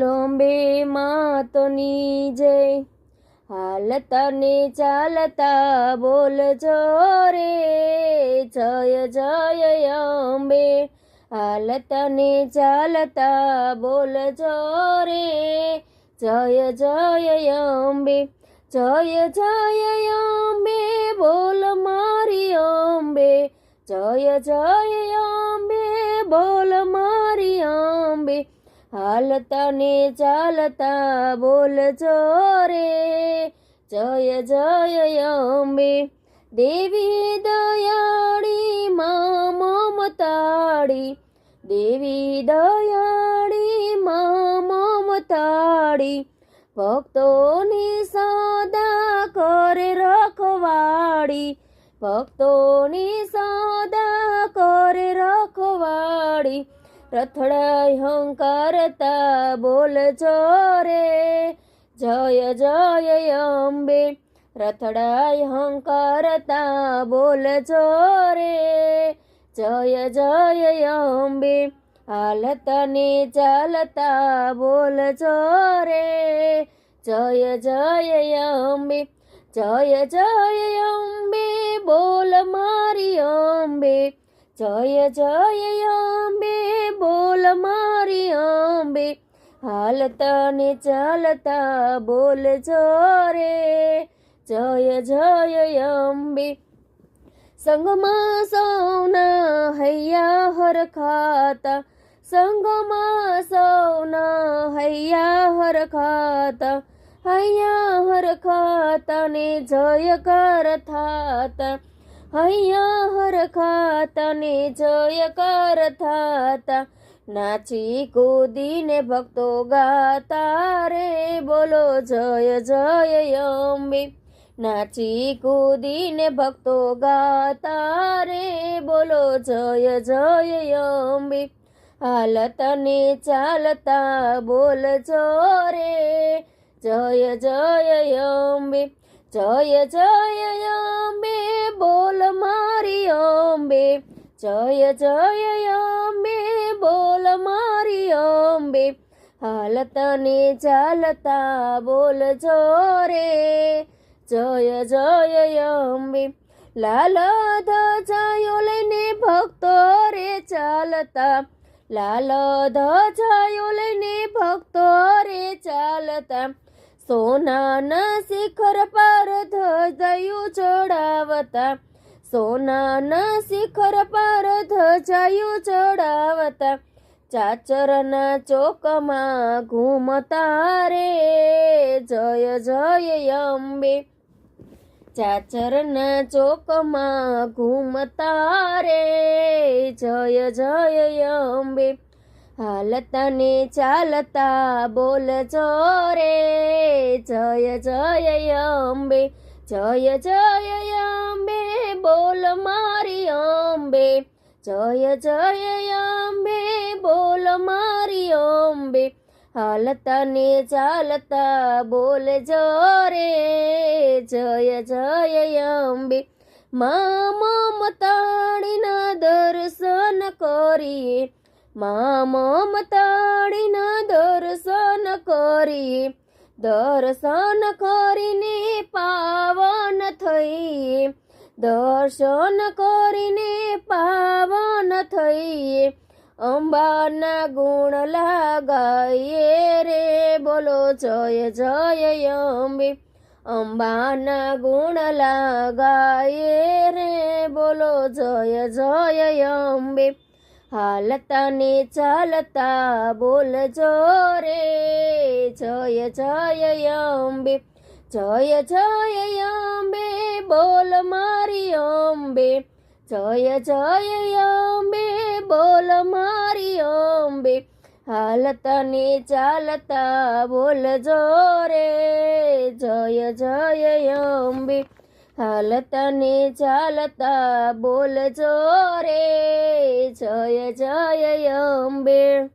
લોંબે માતની જય. હાલતા ને ચાલતા બોલજો રે, જય જય, અંબે. હાલતા ને ચાલતા બોલજો રે, જય જય, અંબે. જય જય, અંબે, બોલ મારી અંબે. જય જય, અંબે, બોલ હાલતા ને ચાલતા બોલજો રે. જય જય, અંબે. દેવી દયાળી મા મમતાળી. દેવી દયાળી મા મમતાળી. ભક્તોની સદા કરે રખવાડી ભક્તોની સદા કરે રખવાડી રથડાય હંકારતા બોલજો રે? જય જય, અંબે. રથડાય હંકારતા બોલજો રે? જય જય, અંબે. હાલતા ને ચાલતા બોલજો રે? જય જય, અંબે. જય જય, અંબે, બોલ મારી અંબે. જય જય અંબે, બોલ મારી અંબે. હાલતા ને ચાલતા બોલજો રે. જય જય અંબે. સંગમાં સૌના હૈયા હરખાતા. સંગમાં સૌના હૈયા હરખાતા. હૈયા હરખાતા ને જયકાર થાતા. હૈયા હરખાતા ને જયકાર થાતા. નાચી કૂદીને ભક્તો ગાતા રે, બોલો જય જય અંબે. નાચી કૂદીને ભક્તો ગાતા રે, બોલો જય જય અંબે. હાલતને ચાલતા બોલજો રે, જય જય અંબે. જય જય બોલ અંબે જય જય અંબે, બોલ મારી અંબે. હાલતને ચાલતા બોલ રે. જય જય અંબે. લાલ ધજાયો લઈને ભક્તો રે ચાલતા. લાલ ધજાયો લઈને ભક્તો રે ચાલતા. સોનાના શિખર પર ધજાયું ચડાવતા. સોનાના શિખર પર ધજાયું ચડાવતા ચાચરના ચોકમાં ઘૂમતા રે. જય જય, અંબે. ચાચરના ચોકમાં ઘૂમતા રે. જય જય, અંબે. હાલતા ને ચાલતા બોલજો રે. જય જય, અંબે. જય જય, અંબે. બોલ મારી અંબે, જય જય અંબે, બોલ મારી અંબે, હાલતા ને ચાલતા બોલ રે, જય જય અંબે. મા મમતાળીના દર્શન કરીએ મા મમતાળીના દર્શન કરીએ, દર્શન કરીને પાવન થઈએ. દર્શન કરીને પાવન થઈએ. અંબાના ગુણ લગાઈએ રે. બોલો જય જય અંબે. અંબાના ગુણ લગાઈએ રે. બોલો જય જય અંબે. હાલતા ને ચાલતા બોલજો રે. જય જય અંબે. જય જય અંબે. બોલ મારી અંબે, જય જય અંબે, બોલ મારી અંબે હાલતા ને ચાલતા બોલજો રે, જય જય અંબે હાલતા ને ચાલતા બોલજો રે, જય જય અંબે.